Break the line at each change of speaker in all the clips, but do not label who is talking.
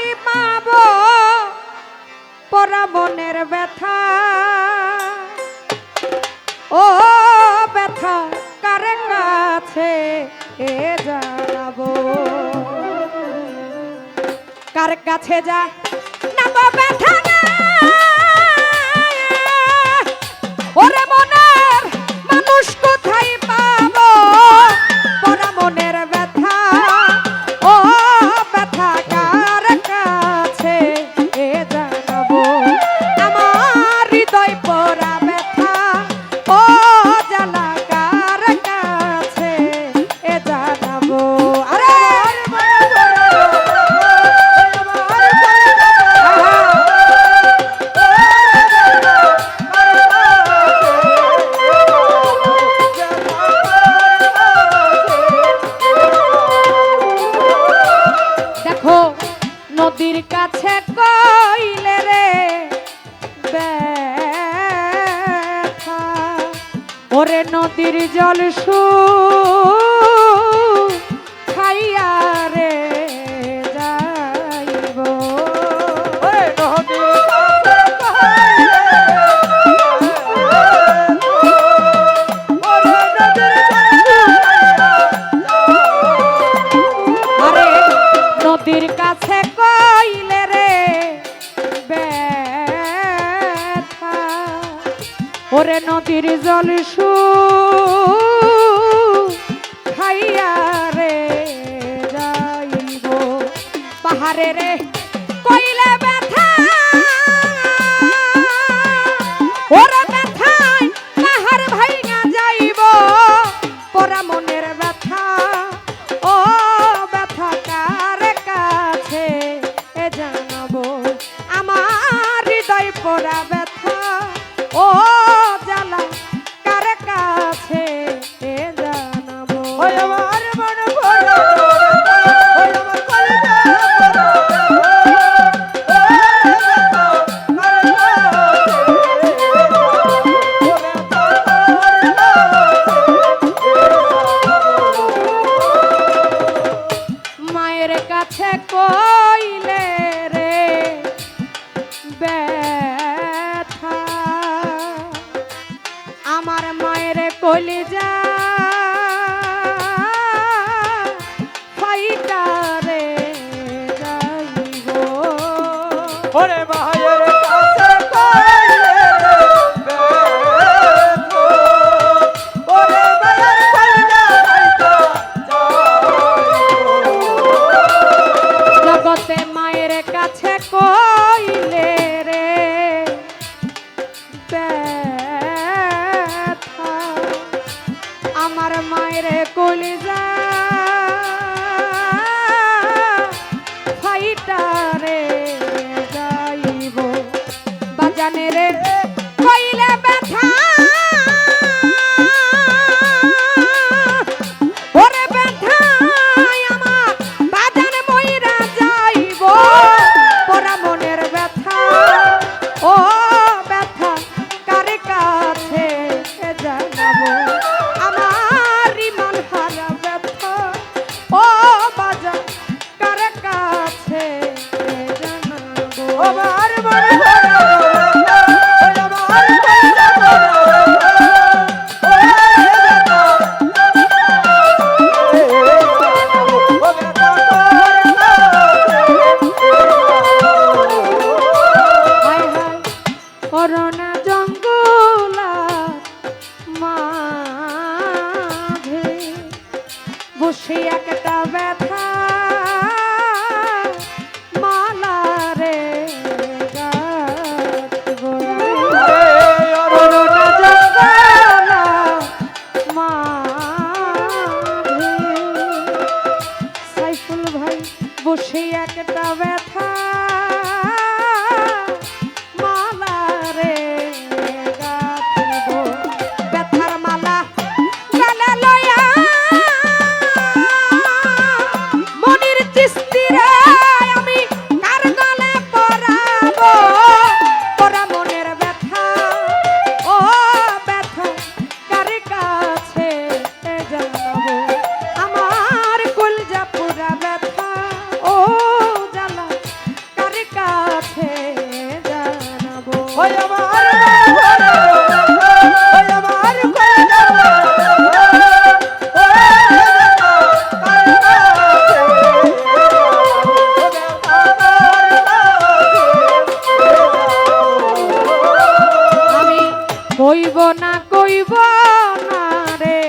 কই পাব। পরাবনের ব্যথা। ও ব্যথা কার কাছে এ জানাব? কার কাছে যা নাবো ব্যথা নদীর কাছে কইলে রে ওরে নদীর জল সু নদীর কাছে কইলে রে ব্যথা। ওরে নদীর জল সু খাইয়া রে যাইব। পাহাড়ে রে মায়ের কলিজা। ফাইটারে যাইব। বাজানে রে সেই একটা না কইব না রে।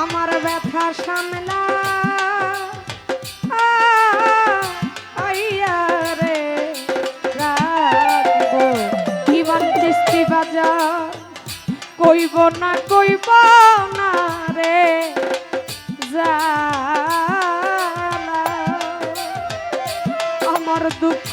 আমার ব্যথা সামলা আইয়া রে রাখব ইমান চিস্তি বাজার কইব না কইব না রে জালা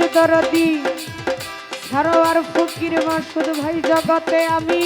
সাইফুল দরদি সারোয়ার ফকির মাসুদ ভাই জগতে আমি।